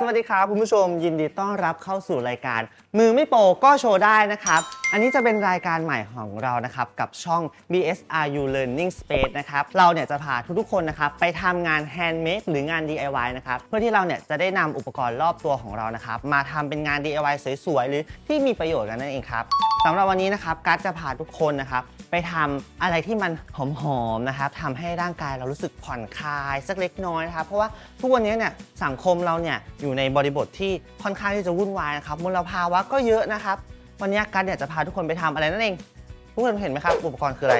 สวัสดีครับคุณผู้ชมยินดีต้อนรับเข้าสู่รายการ มือไม่โปรก็โชว์ได้นะครับ อันนี้จะเป็นรายการใหม่ของเรานะครับ กับช่อง BSRU Learning Space นะครับ เราเนี่ยจะพาทุกๆคนนะครับไปทำงาน handmade หรืองาน DIY นะครับ เพื่อที่เราเนี่ยจะได้นำอุปกรณ์รอบตัวของเรานะครับ มาทำเป็นงาน DIY สวยๆ หรือที่มีประโยชน์กันนั่นเองครับสำหรับวันนี้นะครับกัสจะพาทุกคนนะครับ ไปทำอะไรที่มันหอมๆนะครับทำให้ร่างกายเรารู้สึกผ่อนคลายสักเล็กน้อยนะครับเพราะว่าทุกวันนี้เนี่ยสังคมเราเนี่ยอยู่ในบริบทที่ค่อนข้างที่จะวุ่นวายนะครับมลภาวะก็เยอะนะครับ วันนี้กัสเนี่ยจะพาทุกคนไปทำอะไรนั่นเองทุกคนเห็นไหมครับอุปกรณ์คืออะไร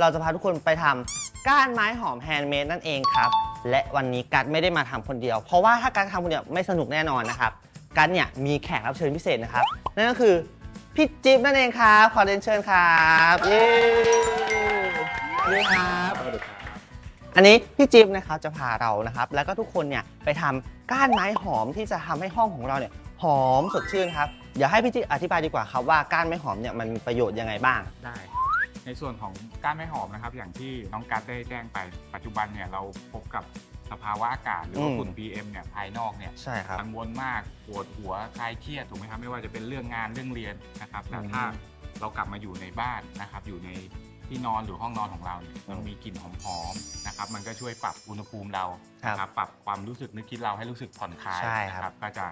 เราจะพาทุกคนไปทำก้านไม้หอมแฮนด์เมดนั่นเองครับและวันนี้กัสไม่ได้มาทำคนเดียว เพราะว่าถ้ากัสทำคนเดียวไม่สนุกแน่นอนนะครับกัสเนี่ยมีแขกรับเชิญพิเศษนะครับนั่นก็คือ พี่จิ๊บนั่นเองครับ ขอเรียนเชิญครับเย้นี่ครับ อันนี้พี่จิ๊บนะครับจะพาเรานะครับ แล้วก็ทุกคนเนี่ยไปทำก้านไม้หอมที่จะทำให้ห้องของเราเนี่ยหอมสดชื่นครับเดี๋ยวให้พี่จิ๊บอธิบายดีกว่าครับว่าก้านไม้หอมเนี่ยมันมีประโยชน์ยังไงบ้าง ได้ครับในส่วนของก้านไม้หอมนะครับ อย่างที่น้องกัสได้แจ้งไปปัจจุบันเนี่ยเราพบกับ สภาวะอากาศหรือว่าอืมฝุ่น PM เนี่ยภายนอกเนี่ยใช่ครับกังวลมากปวดหัวคลายเครียดถูกไหมครับไม่ว่าจะเป็นเรื่องงานเรื่องเรียนนะครับแต่อืมถ้าเรากลับมาอยู่ในบ้านนะครับ อยู่ในที่นอนหรือห้องนอนของเราเนี่ยอืมมันมีกลิ่นหอมๆนะครับ มันก็ช่วยปรับอุณหภูมิเราครับนะครับปรับความรู้สึกนึกคิดเราให้รู้สึกผ่อนคลายใช่ครับ นะก็จะ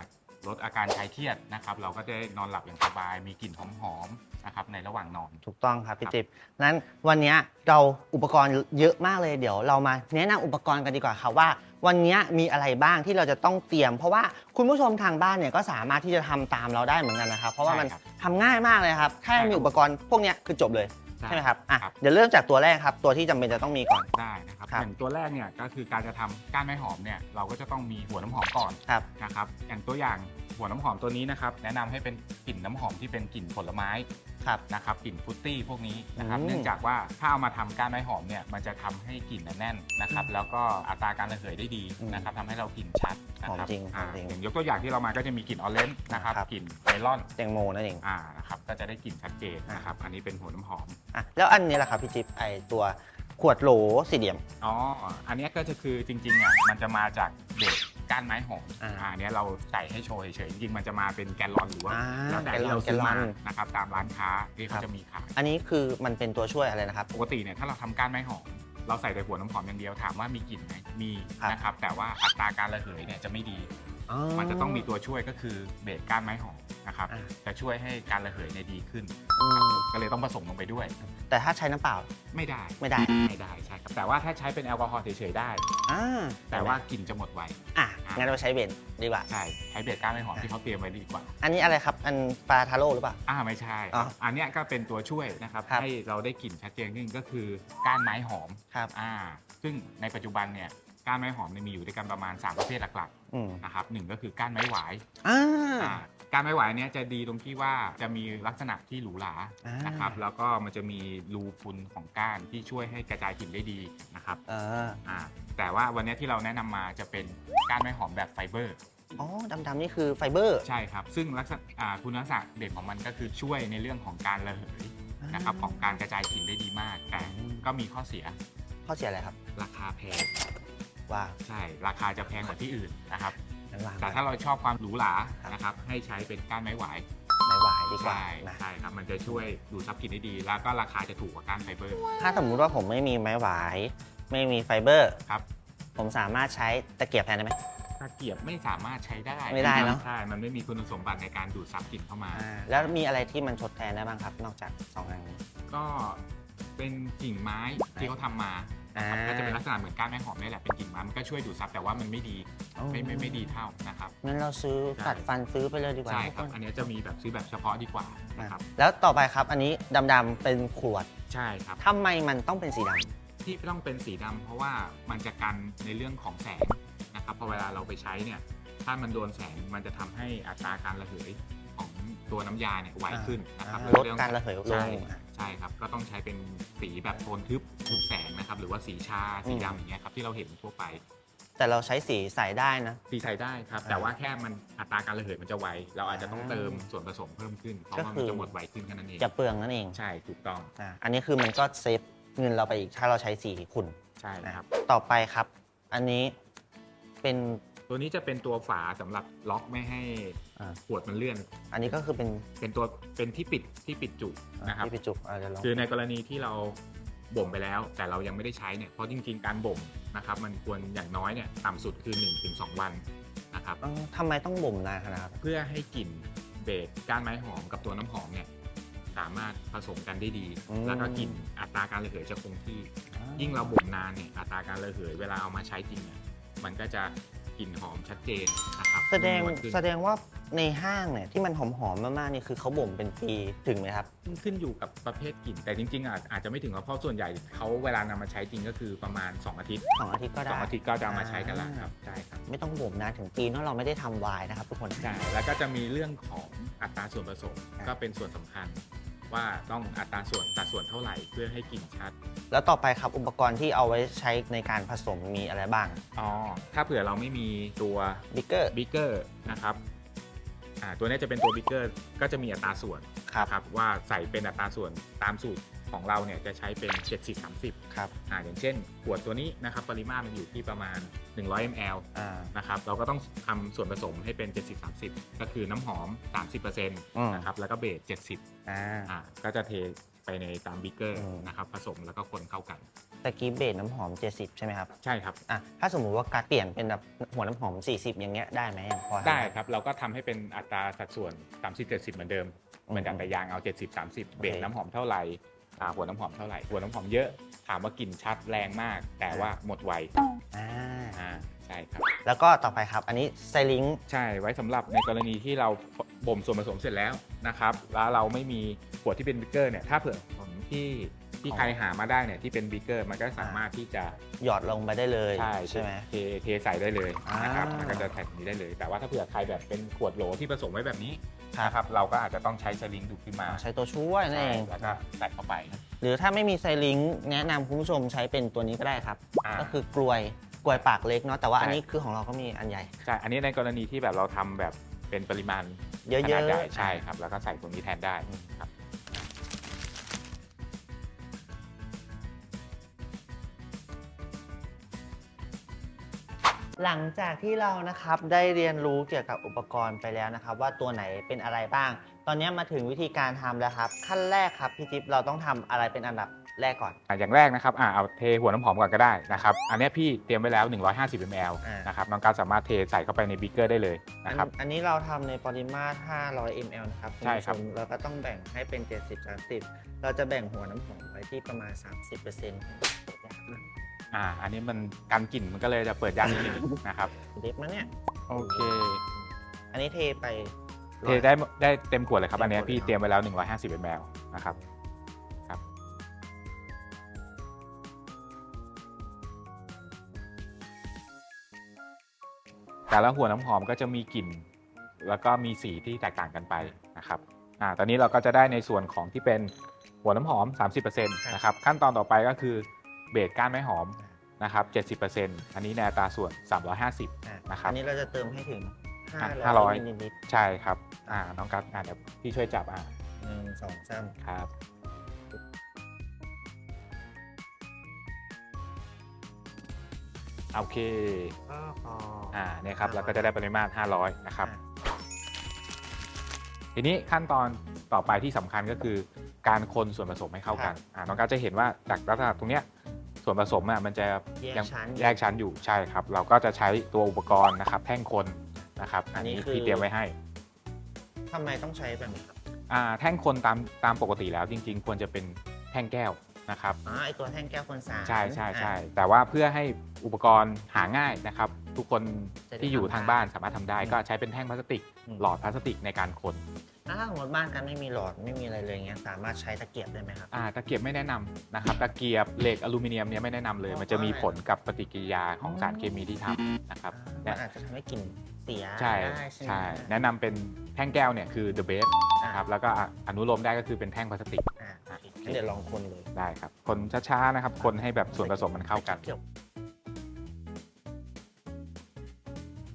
ลดอาการคลายเครียดนะครับ เราก็จะได้นอนหลับอย่างสบาย มีกลิ่นหอมๆนะครับในระหว่างนอน ถูกต้องครับพี่ครับจิ๊บนั้นวันนี้เราอุปกรณ์เยอะมากเลยเดี๋ยวเรามาแนะนำอุปกรณ์กันดีกว่าครับว่า วันนี้มีอะไรบ้างที่เราจะต้องเตรียม เพราะว่าคุณผู้ชมทางบ้านเนี่ยก็สามารถที่จะทำตามเราได้เหมือนกันนะครับเพราะว่ามันใช่ครับทำง่ายมากเลยครับแค่ใช่ครับ มีอุปกรณ์พวกเนี้ยคือจบเลย ใช่ใช่ไหมครับอะครับเดี๋ยวเริ่มจากตัวแรกครับ ตัวที่จำเป็นจะต้องมีก่อน ได้นะครับครับ อย่างตัวแรกเนี่ยก็คือการจะทำก้านไม้หอมเนี่ยเราก็จะต้องมีหัวน้ำหอมก่อนครับนะครับอย่างตัวอย่าง หัวน้ำหอมตัวนี้นะครับแนะนำให้เป็นกลิ่นน้ำหอมที่เป็นกลิ่นผลไม้ครับ นะครับกลิ่นฟรุตตี้พวกนี้นะครับอืมเนื่องจากว่าถ้าเอามาทำก้านไม้หอมเนี่ยมันจะทำให้กลิ่นน่ะแน่นนะครับแล้วก็อัตราการระเหยได้ดีนะครับทำให้เรากลิ่นชัดนะหอมครับจริงหออ่ามจริงอย่างยกตัวอย่างที่เรามาก็จะมีกลิ่นออเรนจ์นะครับครับ กลิ่นเมลอนแตงโมนั่นเองอ่านะครับก็จะได้กลิ่นชัดเจนนะครับอันนี้เป็นหัวน้ำหอม อะแล้วอันนี้แหละครับพี่จิ๊บไอตัวขวดโหลสี่เหลี่ยม อ๋อ อันเนี้ยก็จะคือจริงๆอะมันจะมาจากเบส ก้านไม้หอมอ่า อันเนี้ยเราใส่ให้โชว์เฉยๆจริงๆมันจะมาเป็นแกลลอนหรือว่าอ่าแล้วแต่ที่เราซื้อแกลลมาอน นะครับตามร้านค้าที่ครัเขาบจะมีขาย อันนี้คือมันเป็นตัวช่วยอะไรนะครับ ปกติเนี่ยถ้าเราทำก้านไม้หอม เราใส่แต่หัวน้ำหอมอย่างเดียวถามว่ามีกลิ่นไหมมีครับ นะครับแต่ว่าอัตราการระเหยเนี่ยจะไม่ดี มันจะต้องมีตัวช่วยก็คือเบสก้านไม้หอมนะครับอ่า จะช่วยให้การระเหยเนี่ยดีขึ้น อืมก็เลยต้องผสมลงไปด้วย แต่ถ้าใช้น้ำเปล่าไม่ได้ไม่ได้ไม่ได้ใช่ครับแต่ว่าถ้าใช้เป็นแอลกอฮอล์เฉยๆได้ อ่าแต่ว่ากลิ่นจะหมดไว อะ งั้นเราใช้เบนดีกว่า ใช่ใช้เบสก้านไม้หอมที่เขาเตรียมไว้ดีกว่า อันนี้อะไรครับ อันปลาทาโร่หรือเปล่า อ่าไม่ใช่ อ๋ออันเนี้ยก็เป็นตัวช่วยนะครับครับให้เราได้กลิ่นชัดเจนขึ้นก็คือก้านไม้หอมครับ อ่า ซึ่งในปัจจุบันเนี่ย ก้านไม้หอมเนี่ยมีอยู่ด้วยกันประมาณ 3 ประเภทหลักอืมๆนะครับหนึ่งก็คือก้านไม้หวายอ่า อ่าก้านไม้หวายเนี่ยจะดีตรงที่ว่าจะมีลักษณะที่หรูหราอ่าน นะครับแล้วก็มันจะมีรูพุนของก้านที่ช่วยให้กระจายกลิ่นได้ดีนะครับเอออ่าแต่ว่าวันเนี้ยที่เราแนะนำมาจะเป็นก้านไม้หอมแบบไฟเบอร์ อ๋อดำๆนี่คือไฟเบอร์ใช่ครับ ซึ่งลักษณะอ่าคุณลักษณะเด่นของมันก็คือช่วยในเรื่องของการระเหยนะครับของการกระจายกลิ่นได้ดีมาก แต่อืมก็มีข้อเสียข้อเสียอะไรครับ ราคาแพง ว่าใช่ราคาจะแพงกว่าที่อื่นนะครับงั้นวางแต่ถ้าเราชอบความหรูหราครับนะครับให้ใช้เป็นก้านไม้หวายไม่ไหวดีกว่าใช่นะใช่ครับมันจะช่วยดูดซับกลิ่นได้ดี แล้วก็ราคาจะถูกกว่าก้านไฟเบอร์ถ้าสมมุติว่าผมไม่มีไม้หวาย ไม่มีไฟเบอร์ครับผมสามารถใช้ตะเกียบแทนได้ไหมตะเกียบไม่สามารถใช้ได้ไม่ได้เนอะใช่มันไม่มีคุณสมบัติในการดูดซับกลิ่นเข้ามาอ่าแล้วมีอะไรที่มันทดแทนได้บ้างครับ นอกจากสองอันนี้ก็เป็นกิ่งไม้ที่เขาทำมา นะครับอ่า ก็จะเป็นลักษณะเหมือนก้านไม้หอมนี่แหละเป็นกิ่งไม้มันก็ช่วยดูดซับแต่ว่ามันไม่ดีไม่ไม่ไม่ดีเท่านะครับ งั้นเราซื้อใช่ กัดฟันซื้อไปเลยดีกว่าใช่ทุกครับนอันนี้จะมีแบบซื้อแบบเฉพาะดีกว่านะครับแล้วต่อไปครับอันนี้ดำๆเป็นขวดใช่ครับ ทำไมมันต้องเป็นสีดที่ต้องเป็นสีดำเพราะว่ามันจะกันในเรื่องของแสงนะครับพอเวลาเราไปใช้เนี่ยถ้ามันโดนแสงมันจะทำให้อัตราการระเหยของตัวน้ำยาเนี่ยไวขึ้นำนะครับอ่าแวลดเองการระเหยลใช่งใช่ ครับ ก็ต้องใช้เป็นสีแบบโทนทึบทึบแสงนะครับ หรือว่าสีชา สีดำอย่างเงี้ยครับที่เราเห็นทั่วไป แต่เราใช้สีใส่ได้นะ สีใช้ได้ครับอ่าแต่ว่าแค่มันอัตราการระเหยมันจะไว เราอาจจะต้องอ่าเติมส่วนผสมเพิ่มขึ้น เพราะก็ว่าคืมันอจะหมดไวขึ้นแค่นั้นเอง จะเปลืองนั่นเองใช่ถูกต้องอ่าอันนี้คือมันก็เซฟเงินเราไปอีกถ้าเราใช้สีขุ่นใช่นะคครัรับบต่อไปครับ อันนี้เป็น ตัวนี้จะเป็นตัวฝาสำหรับล็อกไม่ให้อ่า ขวดมันเลื่อน อันนี้ก็คือเป็นเป็นตัวเป็นที่ปิดที่ปิดจุนะครับ ที่ไปจุกอาจจะลองคือในกรณีที่เราบ่มไปแล้ว แต่เรายังไม่ได้ใช้เนี่ยเพราะจริง ๆ การบ่มนะครับ มันควรอย่างน้อยเนี่ยต่ำสุดคือ 1-2 วันนะครับ เอ้าทำไมต้องบ่มนานขนาดนั้นเพื่อให้กลิ่นเบสก้านไม้หอมกับตัวน้ำหอมเนี่ยสามารถผสมกันได้ดี แล้วก็กลิ่นอัตราการระเหยจะคงที่ ยิ่งเราบ่มนานเนี่ยอัตราการระเหยเวลาเอามาใช้จริงเนี่ยมันก็จะก ลิ่นหอมชัดเจนนะครับแสดงนวลขึ้นแสดงว่าในห้างเนี่ยที่มันหอมๆมากๆนี่คือเขาบ่มเป็นปีถึงไหมครับ ขึ้นอยู่กับประเภทกลิ่น แต่จริงๆอาจอาจจะไม่ถึงเพราะส่วนใหญ่เขาเวลานำมาใช้จริงก็คือประมาณ 2 อาทิตย์สองอาทิตย์ก็ได้สองอาทิตย์ก็จะเอามาใช้กันแล้วครับใช่ครับ ไม่ต้องบ่มนานถึงปีเนอะเราไม่ได้ทำไวน์นะครับทุกคน ใช่แล้วก็จะมีเรื่องของอัตราส่วนผสมอ่าก็เป็นส่วนสำคัญ ว่าต้องอัตราส่วนสัดส่วนเท่าไหร่เพื่อให้กลิ่นชัด แล้วต่อไปครับอุปกรณ์ที่เอาไว้ใช้ในการผสมมีอะไรบ้างอ๋อถ้าเผื่อเราไม่มีตัวบิ๊กเกอร์บิ๊กเกอร์นะครับอ่าตัวนี้จะเป็นตัวบิ๊กเกอร์ก็จะมีอัตราส่วนครับครับว่าใส่เป็นอัตราส่วนตามสูตร ของเราเนี่ยจะใช้เป็น70 30ครับอ่าอย่างเช่นขวดตัวนี้นะครับปริมาตรมันอยู่ที่ประมาณ 100 ml อ่านะครับเราก็ต้องทำส่วนผสมให้เป็น70 30 ก็คือน้ำหอม 30%นอืมะครับแล้วก็เบส70อ่า อ่าก็จะเทไปในตามบิ๊กเกอร์อืม นะครับผสมแล้วก็คนเข้ากัน ตะกี้เบสน้ำหอม 70 ใช่ไหมครับใช่ครับ อะถ้าสมมุติว่าการเปลี่ยนเป็นแบบหัวน้ำหอม 40 อย่างเงี้ยได้ไหมพอทำได้ครับ เราก็ทำให้เป็นอัตราสัดส่วน 30 70 เหมือนเดิม เหมือนกับแต่ยางเอา 70 30 เบสน้ำหอมเท่าไหร่อ่าหัวน้ำหอมเท่าไหร่ หัวน้ำหอมเยอะ ถามว่ากลิ่นชัดแรงมาก แต่ว่าหมดไวอ่าอ่าใช่ครับ แล้วก็ต่อไปครับ อันนี้ไซลิง ใช่ไว้สำหรับในกรณีที่เราบ่มส่วนผสมเสร็จแล้วนะครับแล้วเราไม่มีขวดที่เป็นบิ๊กเกอร์เนี่ยถ้าเผื่อผมที่ที่อ๋อ ใครหามาได้เนี่ยที่เป็นบิ๊กเกอร์มันก็สามารถที่จะหยอดลงไปได้เลยใช่ใช่ไหม เทเทใส่ได้เลยนะครับอ่า มัมันก็จะใส่แบบนี้ได้เลย แต่ว่าถ้าเผื่อใครแบบเป็นขวดโหลที่ผสมไว้แบบนี้ครับ นะครับเราก็อาจจะต้องใช้สลิงดูดขึ้นมาใช้ตัวช่วยนั่นเองใช่แล้วก็ใส่เข้าไป หรือถ้าไม่มีไซลิงแนะนำคุณผู้ชมใช้เป็นตัวนี้ก็ได้ครับ อ่าก็คือกลวยกลวยปากเล็กเนาะแต่ว่าใช่อันนี้คือของเราก็มีอันใหญ่ ใช่อันนี้ในกรณีที่แบบเราทำแบบเป็นปริมาณเยอะขนาดใหญ่ๆใช่ครับ แล้วก็ใส่ตรงนี้แทนได้ครับ หลังจากที่เรานะครับได้เรียนรู้เกี่ยวกับอุปกรณ์ไปแล้วนะครับ ว่าตัวไหนเป็นอะไรบ้าง ตอนนี้มาถึงวิธีการทำแล้วครับ ขั้นแรกครับพี่ทิพย์เราต้องทำอะไรเป็นอันดับแรกก่อน อะอย่างแรกนะครับอะเอาเทหัวน้ำหอมก่อนก็ได้นะครับอันเนี้ยพี่เตรียมไว้แล้ว 150 ml อ่าน นะครับน้องการสามารถเทใส่เข้าไปในบิ๊กเกอร์ได้เลยนะครับ อันอันนี้เราทำในปริมาตร 500 ml นะครับณใช่ครับผู้ชมเราก็ต้องแบ่งให้เป็น 70 30 เราจะแบ่งหัวน้ำหอมไว้ที่ประมาณ 30%ของตัวยากมาก อ่า อันนี้มันกันกลิ่นมันก็เลยจะเปิดยากนิดนึงนะครับ เด็กมาเนี่ย โอเค อันนี้เทไปเทได้ได้เต็มขวดเลยครับเต็มอันเนี้ยขวดพี่เลยเนอะเตรียมไว้แล้ว 150 ml นะครับ ครับ แต่ละหัวน้ำหอมก็จะมีกลิ่น แล้วก็มีสีที่แตกต่างกันไปนะครับ อ่า ตอนนี้เราก็จะได้ในส่วนของที่เป็นหัวน้ำหอม 30%นะครับ ขั้นตอนต่อไปก็คือ เบสก้านไม้หอมนะครับ70%อันนี้ในอัตราส่วน 350 อะนะครับ อันนี้เราจะเติมให้ถึงอะ500 500มิลลิลิตรใช่ครับอ่าน้องกัสอ่าเดี๋ยวพี่ช่วยจับอ่าหนึ่งสองสามครับโอเคก็พออ่าเนี่ยครับเราก็จะได้ปริมาตร 500 นะครับอะทีนี้ขั้นตอนต่อไปที่สำคัญก็คือการคนส่วนผสมให้เข้ากันอ่าน้องกัสจะเห็นว่าจากลักษณะตรงเนี้ย ส่วนผสมอะมันจะแยกยังชั้น แยกชั้นอยู่ใช่ครับ เราก็จะใช้ตัวอุปกรณ์นะครับแท่งคนนะครับอัอันนนี้นี้คือที่เตรียมไว้ให้ทำไมต้องใช้แบบนี้ครับอ่าแท่งคนตามตามปกติแล้วจริง ๆ ควรจะเป็นแท่งแก้วนะครับ อ๋อไอตัวแท่งแก้วคนสารใช่ใช่ใช่อะ แต่ว่าเพื่อให้อุปกรณ์หาง่ายนะครับ ทุกคนจะได้ที่อยู่ทำทางได้บ้านสามารถทำได้ อืมก็ใช้เป็นแท่งพลาสติก อืม หลอดพลาสติกในการคนแล้ว ถ้าสมมติบ้านกันไม่มีหลอดไม่มีอะไรเลยเงี้ยสามารถใช้ตะเกียบได้ไหมครับ อ่าตะเกียบไม่แนะนำนะครับตะเกียบเหล็กอลูมิเนียมเนี่ยไม่แนะนำเลยอ๋อมันจะมีเพราะอะไรผลกับปฏิกิริยาของสารเคมีที่ทำนะครับอ่าเนี่มันยอาจจะทำให้กลิ่นเสียใช่ได้ใช่ไหมใช่แนะนำเป็นแท่งแก้วเนี่ยคือ the best อะนะครับแล้วก็อนุโลมได้ก็คือเป็นแท่งพลาสติกอะโอเคงั้นเดี๋ยวลองคนเลยได้ครับ คนช้าๆนะครับ คนให้แบบส่วนผสมมันเข้ากันกี่ยว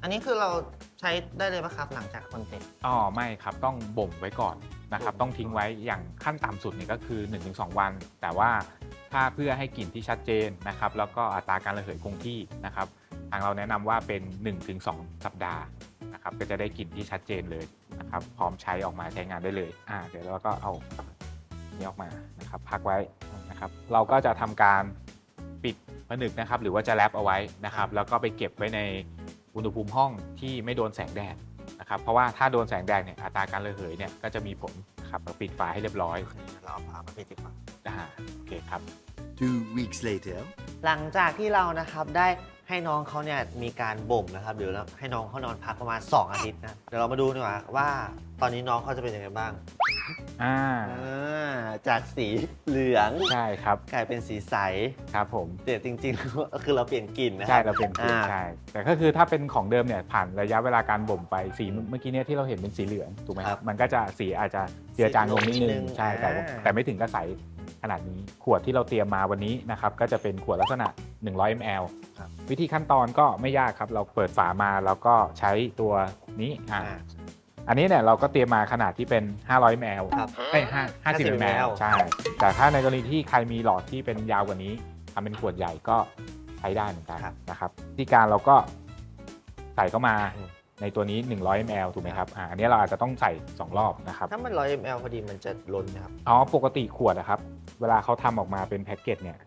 อันนี้คือเรา ใช้ได้เลยปะครับหลังจากคนเสร็จอ๋อไม่ครับต้องบ่มไว้ก่อนนะครับบ่มต้องทิ้งไว้อย่างขั้นต่ำสุดเนี่ยก็คือ 1-2 วัน แต่ว่าถ้าเพื่อให้กลิ่นที่ชัดเจนนะครับ แล้วก็อัตราการระเหยคงที่นะครับ ทางเราแนะนำว่าเป็น 1-2 สัปดาห์นะครับ ก็จะได้กลิ่นที่ชัดเจนเลยนะครับ พร้อมใช้ออกมาใช้งานได้เลยอ่าเดี๋ยวเราก็เอานี้ออกมานะครับ พักไว้นะครับ เราก็จะทำการปิดผนึกนะครับ หรือว่าจะแรปเอาไว้นะครับ แล้วก็ไปเก็บไว้ใน อุณหภูมิห้องที่ไม่โดนแสงแดดนะครับเพราะว่าถ้าโดนแสงแดดเนี่ยอัตราการระเหยเนี่ยก็จะมีผลนะครับเราปิดฝาให้เรียบร้อยเราเอาผ้ามาปิดดีกว่าอ่าโอเคครับ Two weeks later. หลังจากที่เรานะครับได้ให้น้องเขาเนี่ยมีการบ่มนะครับเดี๋ยวเราให้น้องเขานอนพักประมาณ 2 อาทิตย์นะเดี๋ยวเรามาดูดีกว่าว่าตอนนี้น้องเขาจะเป็นยังไงบ้างอ่า อ่า จากสีเหลืองใช่ครับ กลายเป็นสีใสครับผม แต่จริงๆ คือเราเปลี่ยนกลิ่นนะคใช่รับ เราเป็นกลิ่นอ่า ใช่ แต่ก็คือถ้าเป็นของเดิมเนี่ยผ่านระยะเวลาการบ่มไปสีเมื่อกี้เนี่ยที่เราเห็นเป็นสีเหลืองถูกไหมครับมันก็จะสีอาจจะเจือจางลงนิดนึงใช่แต่ว่าแต่ไม่ถึงกระใสขนาดนี้ ขวดที่เราเตรียมมาวันนี้นะครับก็จะเป็นขวดลักษณะ 100 ml ครับวิธีขั้นตอนก็ไม่ยากครับ เราเปิดฝามาแล้วก็ใช้ตัวนี้อ่า อ่า อันนี้เนี่ยเราก็เตรียมมาขนาดที่เป็น 500 ml ครับเอ้ยห้าห้าสิบ50 ml ใช่ แต่ถ้าในกรณีที่ใครมีหลอดที่เป็นยาวกว่านี้ทำเป็นขวดใหญ่ก็ใช้ได้เหมือนกันครับนะครับที่การเราก็ใส่เข้ามาอืม ในตัวนี้ 100 ml ถูกไหมครับอ่าอันนี้เราอาจจะต้องใส่ 2 รอบนะครับ ถ้ามัน 100 ml พอดีมันจะล้นนะครับ อ๋อปกติขวดนะครับ เวลาเขาทำออกมาเป็นแพ็กเกจเนี่ย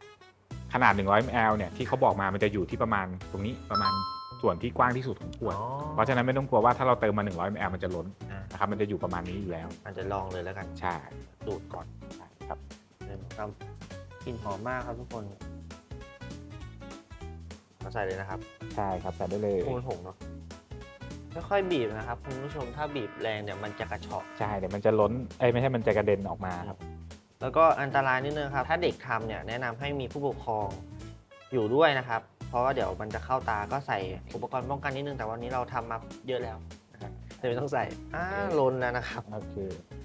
ขนาด 100 ml เนี่ยที่เขาบอกมามันจะอยู่ที่ประมาณตรงนี้ประมาณ ส่วนที่กว้างที่สุดของขวด เพราะฉะนั้นไม่ต้องกลัวว่าถ้าเราเติมมา 100 ml มันจะล้นอ่านะครับมันจะอยู่ประมาณนี้อยู่แล้ว มันจะลองเลยแล้วกันใช่ดูดก่อนใช่ครับเดินครับกลิ่นหอมมากครับทุกคนมาใส่เลยนะครับ ใช่ครับใส่ได้เลยโอ้ยผงเนาะค่อยๆบีบนะครับคุณผู้ชมถ้าบีบแรงเดี๋ยวมันจะกระเฉาะใช่เดี๋ยวมันจะล้นเอ้ยไม่ใช่มันจะกระเด็นออกมาครับ แล้วก็อันตรายนิดนึงครับ ถ้าเด็กทำเนี่ยแนะนำให้มีผู้ปกครองอยู่ด้วยนะครับ เพราะว่าเดี๋ยวมันจะเข้าตาก็ใส่อุปกรณ์ป้องกันนิดนึงแต่วันนี้เราทำมาเยอะแล้วนะครับเลยไม่ต้องใส่อ่าลนแล้วนะครับโอเค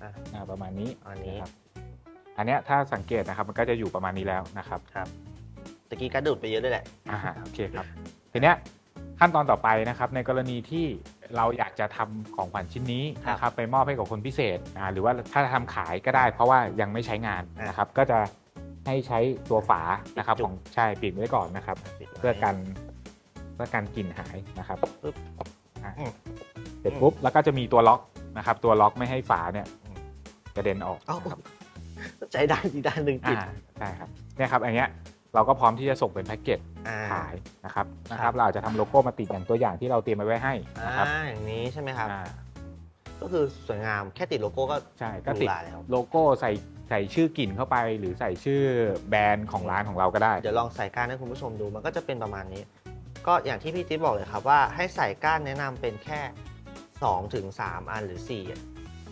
อะอ่าประมาณนี้อันนี้ะครับอันเนี้ยถ้าสังเกตนะครับมันก็จะอยู่ประมาณนี้แล้วนะครับครับตะกี้กระดูดไปเยอะด้วยแหละ อ่าฮะโอเคครับทีเนี้ยขั้นตอนต่อไปนะครับ ในกรณีที่เราอยากจะทำของขวัญชิ้นนี้ครับนะครับไปมอบให้กับคนพิเศษอ่าหรือว่าถ้าทำขายก็ได้ เพราะว่ายังไม่ใช้งานอะนะครับ ก็จะ ให้ใช้ตัวฝานะครับจุกของใช่ปิดไว้ก่อนนะครับปิดไว้เพื่อกันเพื่อกันกลิ่นหายนะครับปึ๊บอะอืมเสร็จปุ๊บแล้วก็จะมีตัวล็อกนะครับ ตัวล็อกไม่ให้ฝาเนี่ยอืมกระเด็นออกเอ้านะครับใจด้านอีกด้านหนึ่งติดอ่าใช่ครับเนี่ยครับอันเนี้ยเราก็พร้อมที่จะส่งเป็นแพ็กเกจอ่าขายนะครับนะคครัรับบเราอาจจะทำโลโก้มาติดอย่างตัวอย่างที่เราเตรียมไว้ให้อ่านะครับอย่างนี้ใช่ไหมครับอ่าก็คือสวยงามแค่ติดโลโก้ก็ใช่ก็ติดหรูหราแล้วโลโก้ใส่ ใส่ชื่อกลิ่นเข้าไปหรือใส่ชื่อแบรนด์ของร้านของเราก็ได้ เดี๋ยวลองใส่ก้านให้คุณผู้ชมดูมันก็จะเป็นประมาณนี้ ก็อย่างที่พี่จิ๊บบอกเลยครับว่าให้ใส่ก้านแนะนำเป็นแค่2ถึง3อันหรือ4อะ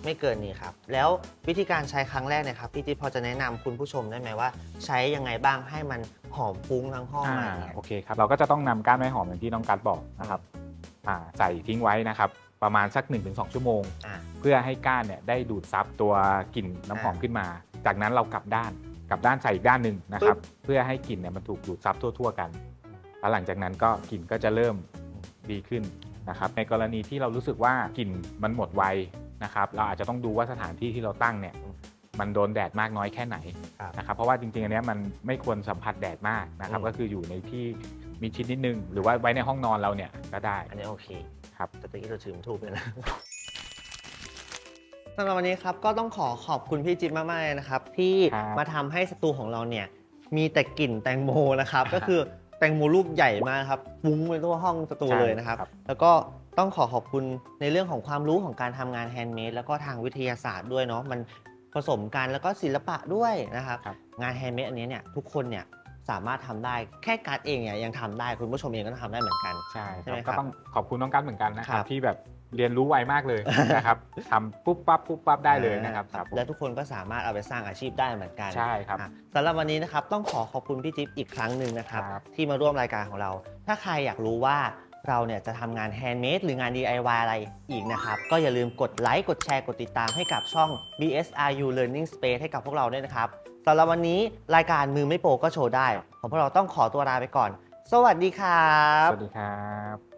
ไม่เกินนี้ครับ แล้ววิธีการใช้ครั้งแรกเนี่ยครับพี่จิ๊บพอจะแนะนำคุณผู้ชมได้ไหมว่า ใช้ยังไงบ้างให้มันหอมฟุ้งทั้งห้องอ่าอะไรอย่างเงี้ย โอเคครับ เราก็จะต้องนำก้านไม้หอมอย่างที่น้องกัดบอกนะครับอ่าใส่ทิ้งไว้นะครับ ประมาณสัก 1-2 ชั่วโมง อ่าเพื่อให้ก้านเนี่ยได้ดูดซับตัวกลิ่นน้ำหอมอ่าขึ้นมา จากนั้นเรากลับด้านกลับด้านใส่อีกด้านหนึ่งนะครับ เพื่อให้กลิ่นเนี่ยมันถูกดูดซับทั่ว ๆ กัน แล้วหลังจากนั้นก็กลิ่นก็จะเริ่มดีขึ้นนะครับ ในกรณีที่เรารู้สึกว่ากลิ่นมันหมดไวนะครับ เราอาจจะต้องดูว่าสถานที่ที่เราตั้งเนี่ยมันโดนแดดมากน้อยแค่ไหนครับนะครับ เพราะว่าจริงๆอันเนี้ยมันไม่ควรสัมผัสแดดมากนะครับ อืม ก็คืออยู่ในที่มีชิดนิดนึง หรือว่าไว้ในห้องนอนเราเนี่ยก็ได้ อันนี้โอเค ครับ แต่ตะกี้เราถือมันถูกเลยนะสำหรับวันนี้ครับก็ต้องขอขอบคุณพี่จิ๊บมากๆเลยนะครับ ที่ครับมาทำให้สตูของเราเนี่ยมีแต่กลิ่นแตงโมนะครับ ก็คือแตงโมลูกใหญ่มากครับฟุ้งไปทั่วห้องสตูใช่เลยนะครับ ครับ แล้วก็ต้องขอขอบคุณในเรื่องของความรู้ของการทำงานแฮนด์เมดแล้วก็ทางวิทยาศาสตร์ด้วยเนาะมันผสมกันแล้วก็ศิลปะด้วยนะครับ ครับ งานแฮนด์เมดอันนี้เนี่ยทุกคนเนี่ย สามารถทำได้แค่การ์ดเองเนี่ยยังทำได้คุณผู้ชมเองก็ทำได้เหมือนกัน ใช่คใช่รับไหมครัก็บต้องขอบคุณน้องกันเหมือนกันนะคครัรับบ ที่แบบเรียนรู้ไวมากเลยนะครับทำปุ๊บปั๊บปุ๊บปั๊บได้เลยนะครับครับผมและทุกคนก็สามารถเอาไปสร้างอาชีพได้เหมือนกันใช่ครับ อะสำหรับวันนี้นะครับต้องขอขอบคุณพี่จิ๊บอีกครั้งหนึ่งนะครับ ครับ ที่มาร่วมรายการของเรา ถ้าใครอยากรู้ว่าเราเนี่ยจะทำงานแฮนด์เมดหรืองาน DIY อะไรอีกนะครับ ก็อย่าลืมกดไลค์กดแชร์กดติดตามให้กับช่อง BSRU Learning Space ให้กับพวกเราด้วยนะครับ สำหรับวันนี้รายการมือไม่โปรก็โชว์ได้ ของพวกเราต้องขอตัวลาไปก่อน สวัสดีครับ สวัสดีครับ